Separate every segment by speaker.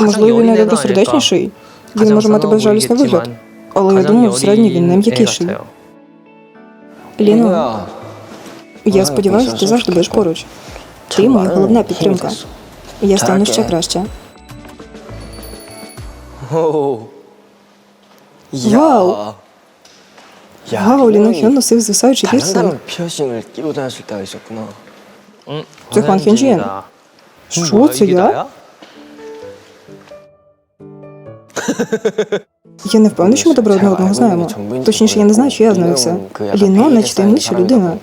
Speaker 1: Можливо, він навіть безсердечніший. Він може мати безжалісний вигляд. Але я думаю, в середній він не м'якіший. Ліно, я сподіваюся, ти завжди будеш поруч. Ти моя головна підтримка. Я стану ще краще.
Speaker 2: Вау!
Speaker 1: Вау, Ліно Хьон носив звисаючий пірсинг. Це Хан Хінджієн. Що це я? Я не впевнений, що ми добре одне одного знаємо. Точніше, я не знаю, чи я знаю все. Ліно найчтаємніша людина.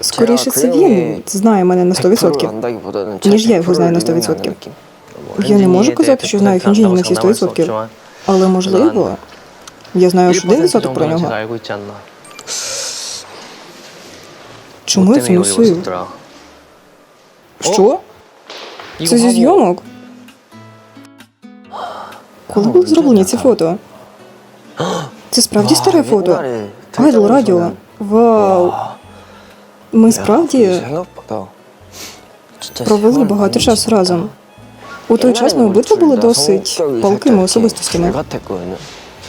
Speaker 1: Скоріше, це він знає мене на 100%. ніж я його знаю на 100%. Я не можу казати, що знаю Хенджіні на всі 100%. Але можливо, я знаю аж 1% про нього. Чому я це носив? Що? Це зі зйомок? Коли були зроблені ці фото? Це справді старе фото. Айдол радіо. Вау. Ми справді провели багато часу разом. У той час ми обидва були досить палкими особистостями.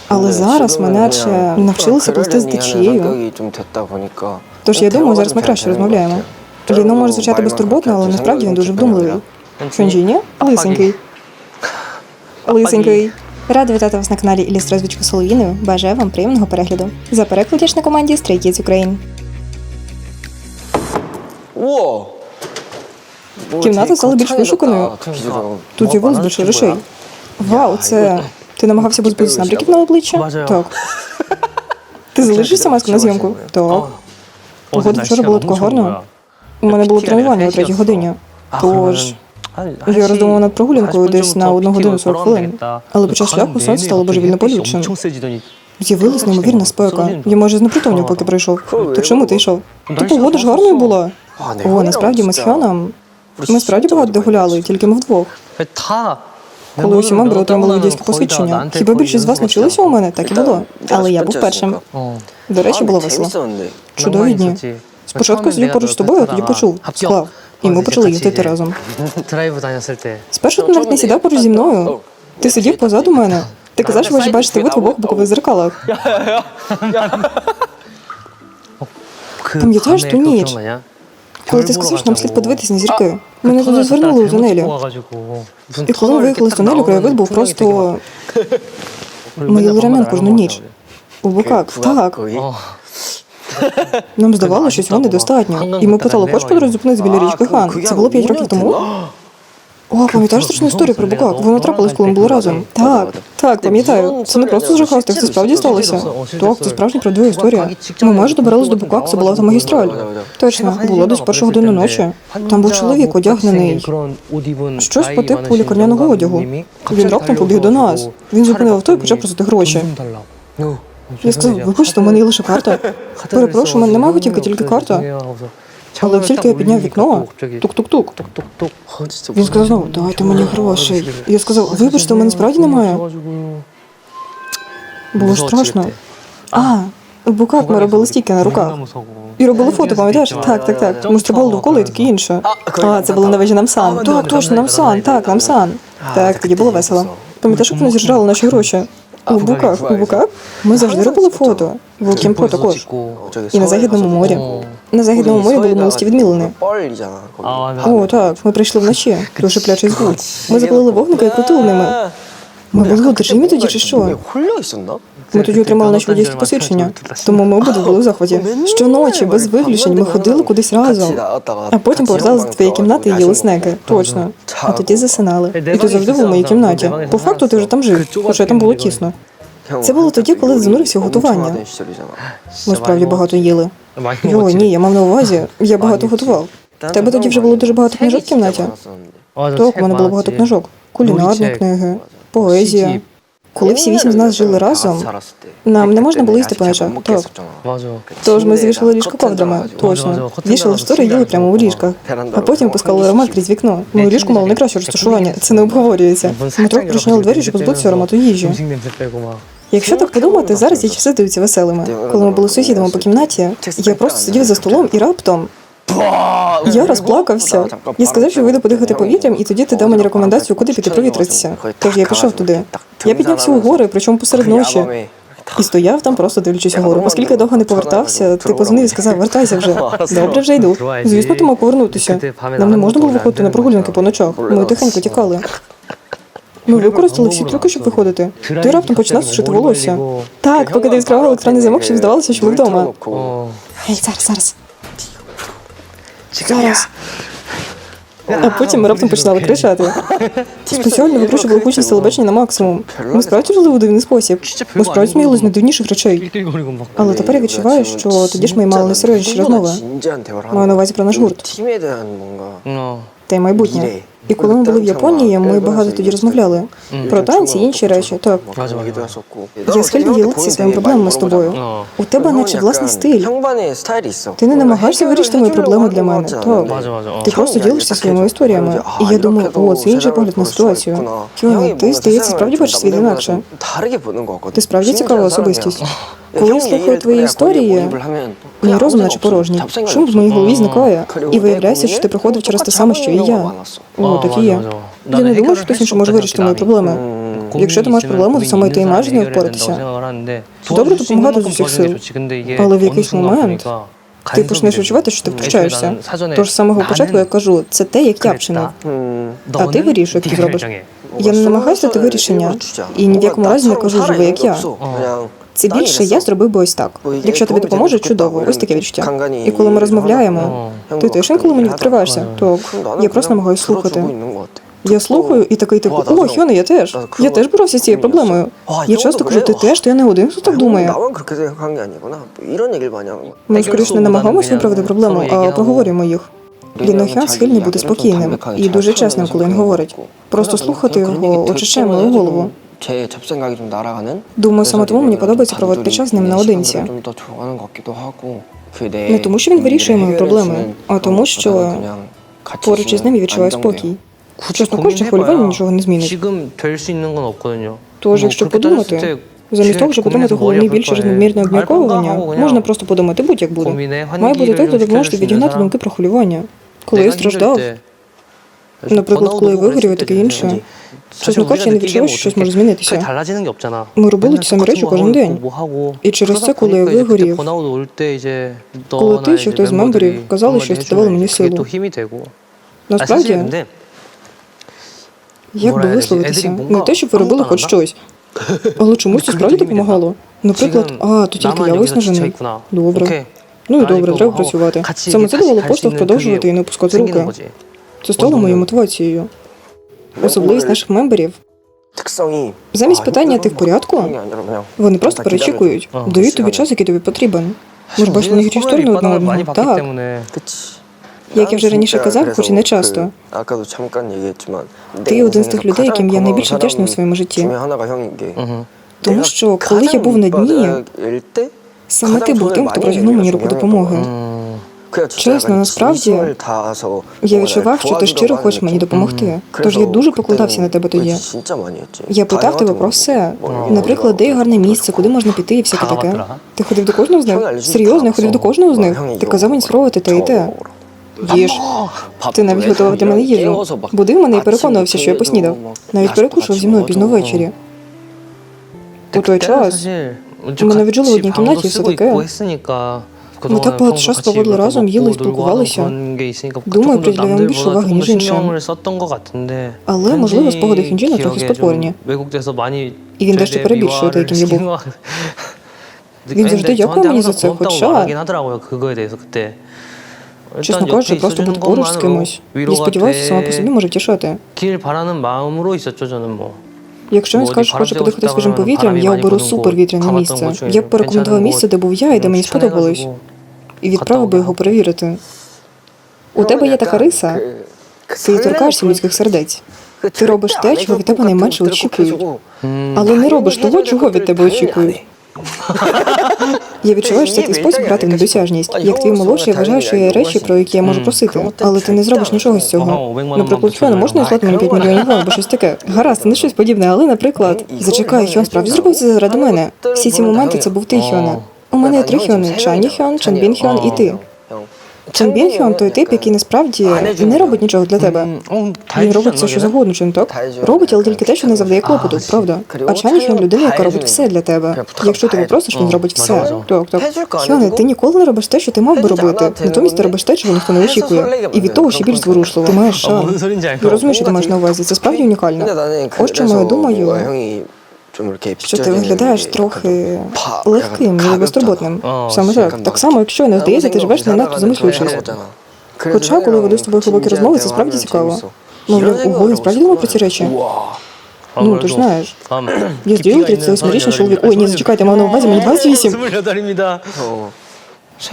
Speaker 1: Але зараз ми наче навчилися плести з течією. Тож я думаю, зараз ми краще розмовляємо. Ліно може звучати безтурботно, але насправді він дуже вдумливий. Шонджі ні? лисенький. Лисенький. Рада вітати вас на каналі Іліс Розвічку Соловіною. Бажаю вам приємного перегляду. За перекладіш на команді Stray Kids Ukraine.
Speaker 2: О!
Speaker 1: Кімната стала більш вишуканою. Тут з'явилось більше грошей. Вау, це. Ти намагався позбутися набриків на обличчя? Так. Ти залишився маску на зйомку? Так. Погода вчора була такого гарного. У мене було тренування о третій годині. Тож я роздумував над прогулянкою десь на 1 годину 40 хвилин. Але під час шляху сонце стало божевільно болючим. З'явилась неймовірна спека. Я майже знепритомнів, поки прийшов. То чому ти йшов? То погода ж гарною була. О, насправді ми з Хьоном. Ми справді багато де гуляли, тільки ми вдвох. Коли усі мембри отримали водійське посвідчення. Хіба більшість з вас навчилися у мене? Так і було. Але я був першим. До речі, було весело. Чудові дні. Спочатку сидів поруч з тобою, а тоді почув. Склав і ми почали їздити разом. Спершу ти навіть не сідав поруч зі мною. Ти сидів позаду мене. Ти казав, що можеш бачити вид в обох бокових зеркалах. Пам'ятаєш ту ніч, коли ти сказав, що нам слід подивитись на зірки. Мене туди звернули у тунелі. І коли ми виїхали з тунелю, краєвид був просто моїх ремень кожну ніч. У боках. Так. Нам здавалося, що цього недостатньо. І ми питали, хоч по дорозі зупинитися біля річки Хан. Це було п'ять років тому. О, пам'ятаєш точну історію про букак? Воно трапилось, коли ми були разом. Так, так, пам'ятаю. Це не просто жахастик, це справді сталося. Так, це справжня правдива історія. Ми майже добирались до букак, це була та магістраль. Точно, було десь першу годину ночі. Там був чоловік одягнений.
Speaker 3: щось по типу
Speaker 1: лікарняного одягу. Він раптом побіг до нас. Він зупинив авто і почав просити гроші. Я сказав, вибачте, у мене є лише карта. Перепрошую, у мене немає готівки, тільки карта. Але тільки я підняв вікно, тук-тук-тук. Він сказав знову, дайте мені грошей. Я сказав, вибачте, у мене справді немає. Було страшно. А, букак ми робили стіки на руках. І робили фото, пам'ятаєш? Так, так, так. Ми стрибали довкола і таке інше. А, це було на вежі Намсан. Так, точно, Намсан, так, Намсан. Так, тоді було весело. Пам'ятаєш, як вони зіжрали наші гроші? У буках у буках ми завжди робили фото в Кімпо також і на західному морі. На західному морі були милості
Speaker 2: відмілені.
Speaker 1: О, так ми прийшли вночі. Дуже плячий звук. Ми запалили вогника і крутили ними. Ми були одержимі тоді чи що? Ми тоді отримали наші водійські посвідчення, тому ми обидва були в захваті. Щоночі, без виключень, ми ходили кудись разом, а потім поверталися до твоєї кімнати і їли снеки. Точно. А тоді засинали. І ти завжди був у моїй кімнаті. По факту ти вже там жив, хоча там було тісно. Це було тоді, коли занурився готування. Ми справді багато їли. Йо, ні, я мав на увазі, я багато готував. В тебе тоді вже було дуже багато книжок в кімнаті. Так, у мене було багато книжок. Кулінарні книги поезія. Коли всі вісім з нас жили разом, нам не можна було їсти по ночах. Так. Тож ми звішали ліжко ковдрами, точно. Вішали штори і їли прямо у ліжках. А потім пускали аромат крізь вікно. Моє ліжко мало найкраще розташування, це не обговорюється. Ми трохи причиняли двері, щоб позбутися аромату їжі. Якщо так подумати, зараз ці часи здаються веселими. Коли ми були сусідами по кімнаті, я просто сидів за столом і раптом Я розплакався. Я сказав, що вийду подихати повітрям, і тоді ти дав мені рекомендацію, куди піти провітритися. Тож я пішов туди. Я піднявся у гори, причому посеред ночі. І стояв там, просто дивлячись угору. Оскільки я довго не повертався, ти позвонив і сказав, вертайся вже. Добре, вже йду. Звісно, ти мав повернутися. Нам не можна було виходити на прогулянки по ночах. Ми тихенько тікали. Ми використали всі трюки, щоб виходити. Ти раптом починав сушити волосся. Так, поки ти відкривав електронний замок, щоб здавалося, що ми вдома.
Speaker 3: 어.
Speaker 1: Ей, зараз, зараз зараз. А потім ми раптом починали кричати. Типу, Спеціально викручували кучу селебечення на максимум. Ми справді жили у дивний спосіб. Ми справді сміялись найдивніших речей. Але тепер я відчуваю, що тоді ж ми мали найсерйозніші розмови. Маю на увазі про наш гурт. Та й майбутнє. І коли ми були в Японії, ми багато тоді розмовляли про танці і інші речі. Так я схильна ділитися своїми проблемами з тобою. У тебе наче власний стиль. Ти не намагаєшся вирішити мої проблеми для мене. Так. Ти просто ділишся своїми історіями. І я думаю, о, це інший погляд на ситуацію. Кіно, ти здається, справді бачиш світ інакше. Ти справді цікава особистість. Коли слухаю твої історії, мій розум наче порожній. Шум в моїй голові зникає. І виявляється, що ти проходив через те саме, що і я.
Speaker 3: Ну,
Speaker 1: так і я.
Speaker 3: Я
Speaker 1: не думаю, що хтось інший може вирішити мої проблеми. Якщо ти маєш проблему, то саме ти маєш з нею впоратися. Добре допомагати з усіх сил. Але в якийсь момент ти почнеш відчувати, що ти втручаєшся. Тож з самого початку я кажу, це те, як я вчинив. А ти вирішуєш, як ти зробиш. Я не намагаюся дати вирішення і ні в якому разі не кажу живи, як я. Це більше, я зробив би ось так. Якщо тобі допоможе, чудово, ось таке відчуття. І коли ми розмовляємо, ти теж інколи мені відкриваєшся, то я просто намагаюся слухати. Я слухаю і такий типу, о, Хьоне, я теж. Я теж боровся з цією проблемою. Я часто кажу, ти теж, то я не один, хто так думає. Ми скоріш не намагаємося виправити проблему, а проговорюємо їх. Лінохя схильний бути спокійним і дуже чесним, коли він говорить. Просто слухати його очищає мою голову. Думаю, саме тому мені подобається проводити час з ним наодинці. Не ну, тому, що він вирішує мої проблеми, а тому, що поруч із ним я відчуваю спокій. Чесно кажучи, хвилювання нічого не змінить. Тож, якщо подумати, замість того, щоб
Speaker 3: отримати
Speaker 1: головний
Speaker 3: більше
Speaker 1: надмірне обмірковування, можна просто подумати будь-як буде. Має бути те, хто допоможе відігнати думки про хвилювання. Коли я страждав, наприклад, коли вигорів і таке інше. Чесно кажучи, я не
Speaker 3: відчула,
Speaker 1: що щось може змінитися. Ми робили ті самі речі кожен день. І через це, коли я вигорів, коли ти чи хтось з мемберів казали, щось давали мені силу. Насправді, як би висловитися, не те, щоб ви робили хоч щось. Але чомусь це справді допомагало. Наприклад, а, то тільки я виснажений. Добре. Ну і добре, треба працювати. Саме це давало поштовх продовжувати і не опускати руки. Це стало моєю мотивацією, особливість наших мемберів. Замість питання ти в порядку вони просто перечікують, дають тобі час, який тобі потрібен. Ми ж бачимо їх сторони одне одного. Так. Як я вже раніше казав, хоч і не часто. Ти один з тих людей, яким я найбільше вдячний у своєму житті. Тому що коли я був на дні, саме ти був тим, хто протягнув мені руку допомоги. Чесно, насправді, Я відчував, що ти щиро хочеш мені допомогти. Тож я дуже покладався на тебе тоді. Я питав тебе про все. Наприклад, де є гарне місце, куди можна піти і всяке таке. Ти ходив до кожного з них? Серйозно, я ходив до кожного з них. Ти казав мені спробувати те і те. Їж. Ти навіть готував для мене їжу. Будив мене і переконувався, що я поснідав. Навіть перекушував зі мною пізно ввечері. У той час
Speaker 3: ми
Speaker 1: навіть жили в одній кімнаті, все таке.
Speaker 3: Ми
Speaker 1: так багато часу проводили разом, їли і спілкувалися. Думаю, приділяємо більше уваги, ніж іншим. Але, можливо, спогади Хінджіна трохи спотворені.
Speaker 3: І він дещо перебільшує те, яким я був.
Speaker 1: Він завжди дякує мені за це, хоча,
Speaker 3: чесно кажучи, просто бути поруч з кимось.
Speaker 1: Я сподіваюся, сама по собі може тішати. Якщо він скаже, що хоче подихати свіжим повітрям, я оберу
Speaker 3: супервітряне
Speaker 1: місце. Я б порекомендував місце, де був я і де мені сподобалось, і відправив би його перевірити. У тебе є така риса, ти торкаєшся людських сердець. Ти робиш те, чого від тебе найменше очікують, але не робиш того, чого від тебе очікують. Я відчуваю, що це твій спосіб грати в недосяжність. Як твій молодший, я вважаю, що є речі, про які я можу просити, але ти не зробиш нічого з цього. Наприклад, Хьон, можна злати мені 5 мільйонів вон або щось таке. Гаразд, не щось подібне, але, наприклад, зачекай, Хьон справді зробив це заради мене. Всі ці моменти це був ти, Хьоне. У мене є три Хьони: Чані Хьон, Чанбін Хьон і ти. Чемпінхіон той тип, який насправді не робить нічого для тебе. Він робить все, що завгодно,
Speaker 2: чинток.
Speaker 1: Робить, але тільки те, що не завдає клопоту, правда. А Чанхіон людина, яка робить все для тебе. Якщо ти попросиш, він
Speaker 3: робить
Speaker 1: все. Так, так.
Speaker 2: Хіоне, ну,
Speaker 1: ти ніколи не робиш те, що ти мав би робити. Натомість ти робиш те, чого ніхто не очікує. І від того ще більш зворушливо. Ти маєш
Speaker 3: шанс.
Speaker 1: Я розумію, що ти маєш на увазі. Це справді унікально. Ось чому я думаю що ти виглядаєш трохи легким і безтурботним. Саме так. Так само, якщо не здається, ти живеш не надто замислюючись. Хоча, коли веду з тобою глибокі розмови, це справді цікаво. Мовляв, ого, він справді думав про ці речі. Ну, ти ж знаєш. Я
Speaker 3: з Дюю
Speaker 1: 38-річний чоловік. Ой, ні, зачекайте, мав на увазі, мені 28.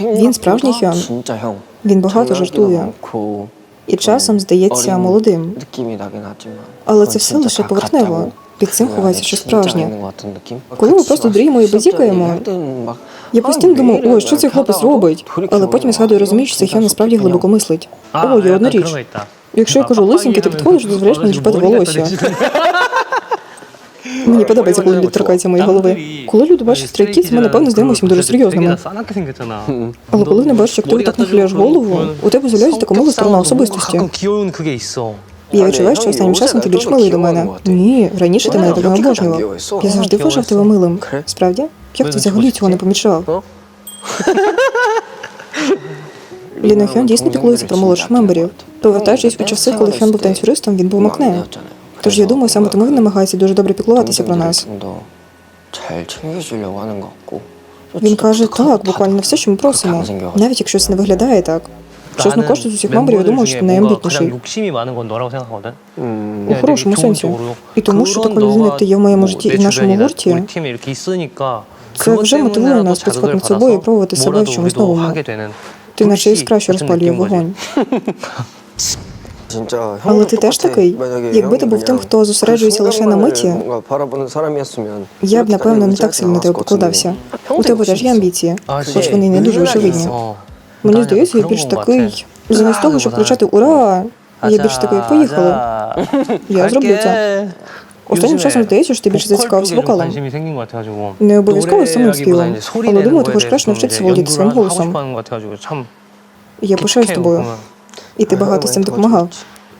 Speaker 1: Він справжній Хьон. Він багато жартує. І часом здається молодим. Але це все лише поверхнево. Під цим ховається
Speaker 2: що
Speaker 1: справжнє. Коли ми просто дріємо і базікаємо, я постійно
Speaker 2: думаю,
Speaker 1: о, що цей хлопець робить. Але потім я згадую розумію, що Сахіон насправді глибоко мислить. О, є одна річ. Якщо я кажу лисенький, ти підходиш, дозволяєш мені чіпати волосся. Мені подобається, коли люди торкаються моєї голови. Коли люди бачать стрейкіт, ми напевно здаємося дуже серйозними. Але коли не бачиш, як ти так нахиляєш голову, у тебе з'являється така мова сторона особистості. Я відчуваю, що останнім часом ти більш милий до мене. Ні, раніше ти мене так не обожнював. Я завжди вважав тебе милим. Справді? Як ти взагалі цього не помічав? Ліна Хьон дійсно піклується про молодших мемберів. Повертаючись у часи, коли Хьон був танцюристом, він був макнею. Тож я думаю, саме тому він намагається дуже добре піклуватися про нас. Він каже так, буквально все, що ми просимо, навіть якщо це не виглядає так. Чесно кажучи, з усіх мембрів я думаю, що ти найамбітніший. У хорошому сенсі. І тому, що такою людиною ти є в моєму житті і в нашому гурті, це вже мотивує нас працювати над собою і пробувати себе в чомусь новому. Ти наче
Speaker 3: іскраще
Speaker 1: розпалює вогонь. Але ти теж такий, якби ти був тим, хто зосереджується лише на миті, я б напевно не так сильно тебе покладався. У тебе теж є амбіції, хоч вони не дуже очевидні. Мені здається, я більш такий. Замість того, щоб кричати Ура! Я більш такий поїхала. Я зроблю це. Останнім часом здається, що ти більше зацікавився вокалом. Не обов'язково самим співом. Але думаю, ти хочеш краще навчитися володіти своїм голосом. Я пишаюсь тобою. І ти багато з цим допомагав.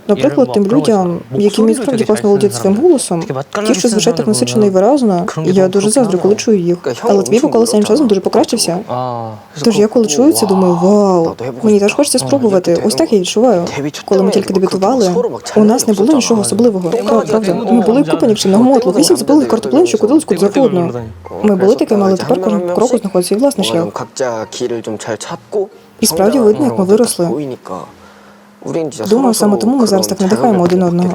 Speaker 1: Наприклад, тим людям, які мені справді класно володіють своїм голосом, ті, що звучать так насичено і виразно, я дуже заздрю, коли чую їх. Але твій вокал самим часом дуже покращився. Тож я коли чую це, думаю, вау, мені теж хочеться спробувати. Ось так я відчуваю. Коли ми тільки дебютували, у нас не було нічого особливого. Так, правда, ми були купані пшеного мотлу, вісім збилих картоплин, що кудились куди завгодно. Ми були такими, але тепер кожен кроку знаходить свій власний шлях. І справді видно, як ми виросли. Думаю, саме тому ми зараз так надихаємо один одного.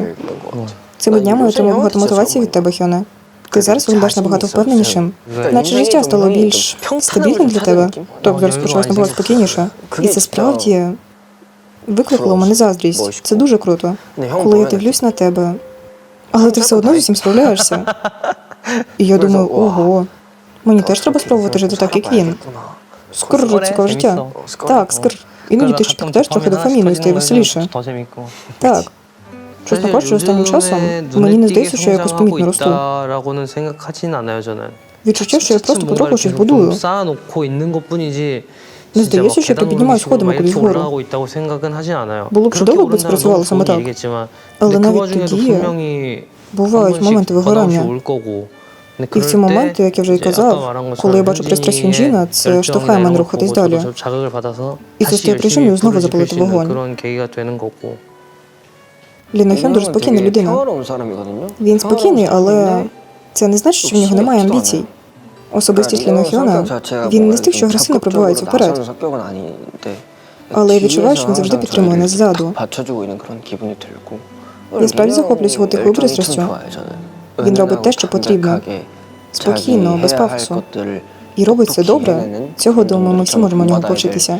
Speaker 1: Цими днями отримав багато мотивації від тебе, Хьоне. Ти зараз виглядаєш набагато впевненішим, наче життя стало більш стабільним для тебе. Тобто розпочалось набагато спокійніше. І це справді викликало мене заздрість. Це дуже круто. Коли я дивлюсь на тебе, але ти все одно з усім справляєшся. І я думаю, ого, мені теж треба спробувати жити так, як він. Скоро цікаве життя. Так, скоро. І нині ти ще так теж трохи дофаміну стає веселіше. Так. Чесно кажучи, останнім часом мені не здається, що я якось помітно росту. Відчуття, що я просто потроху щось будую. Не здається, що я піднімаю сходами кудись вгору. Було б чудово, якби
Speaker 3: спрацювало
Speaker 1: саме так. Але навіть тоді бувають моменти вигорання. І в ці моменти, як я вже й казав, коли я бачу пристрасть Хінджіна, це штовхає мене рухатись далі. І це стає причиною знову запалити вогонь. Ліна Хьон дуже спокійна людина. Він спокійний, але це не значить, що в нього немає амбіцій. Особистість Ліна Хіона, він не з тих, що агресивно пробивається вперед. Але я відчуваю, що він завжди підтримує нас ззаду. Я справді захоплююсь його тихою пристрастю. Він робить те, що потрібно. Спокійно, без пафосу. І робить це добре. Цього думаю, ми всі можемо нього повчитися.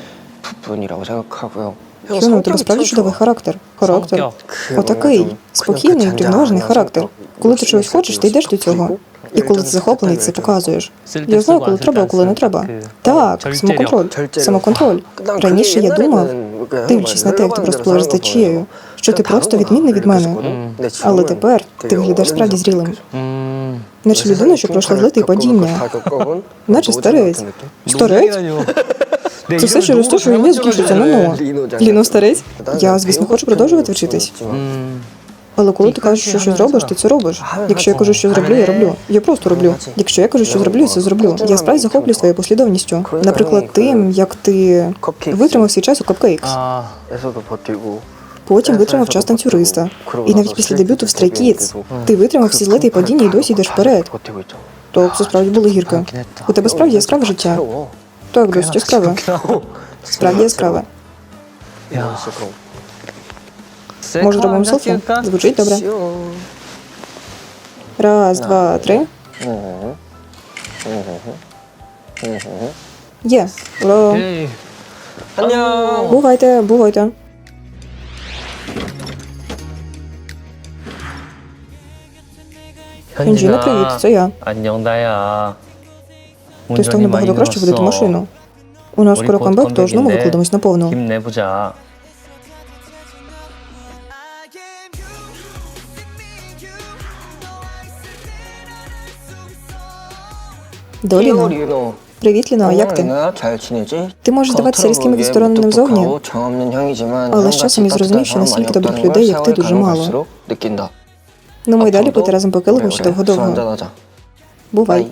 Speaker 1: Хьюн, у тебе справді чудовий характер. Характер. Отакий спокійний, врівноважений характер. Коли ти чогось хочеш, ти йдеш до цього. І коли ти захоплений, це показуєш. Я знаю, коли треба, а коли не треба. Так, самоконтроль, самоконтроль. Раніше я думав, дивлячись на те, як ти просто плежиш за течією що ти просто відмінний від мене. Але тепер ти виглядаєш справді зрілим. Наче людина, що пройшла злити і падіння. Наче старець. Старець? Це все через те, що ім'я закінчується на но. Ліно старець. Я, звісно, хочу продовжувати вчитись. Але коли ти кажеш, що щось зробиш, ти це робиш. Якщо я кажу, що зроблю, я роблю. Я просто роблю. Якщо я кажу, що зроблю, я це зроблю. Я справді захоплююсь твоєю послідовністю. Наприклад, тим, як ти витримав свій час у Cupcakes. Потім витримав час танцюриста. І навіть після дебюту в Stray Kids ти витримав всі злети і падіння і досі йдеш вперед. Тобто справді було гірко. У тебе справді яскраве життя. Так, досить яскраве. Справді яскраве. Може, зробимо селфі? Звучить добре. Раз, два, три. Є. Бувайте, бувайте. Інжіна, привіт, це я.
Speaker 3: 안녕 나야.
Speaker 1: Ти став набагато краще водити машину. У нас скоро камбек, тож ну ми викладемось наповну.
Speaker 3: 힘내보자.
Speaker 1: До Ліно.
Speaker 2: 리노.
Speaker 1: Привіт, Ліно, а як ти?
Speaker 2: 리노야, 잘 지내지?
Speaker 1: Ти можеш здаватися різким і відстороненим зовні,
Speaker 2: але з часом я зрозумів, що наскільки добрих людей, як ти, дуже мало.
Speaker 1: Ну ми й далі бути разом по килиму
Speaker 2: чи то вгодовно.
Speaker 1: Бувай.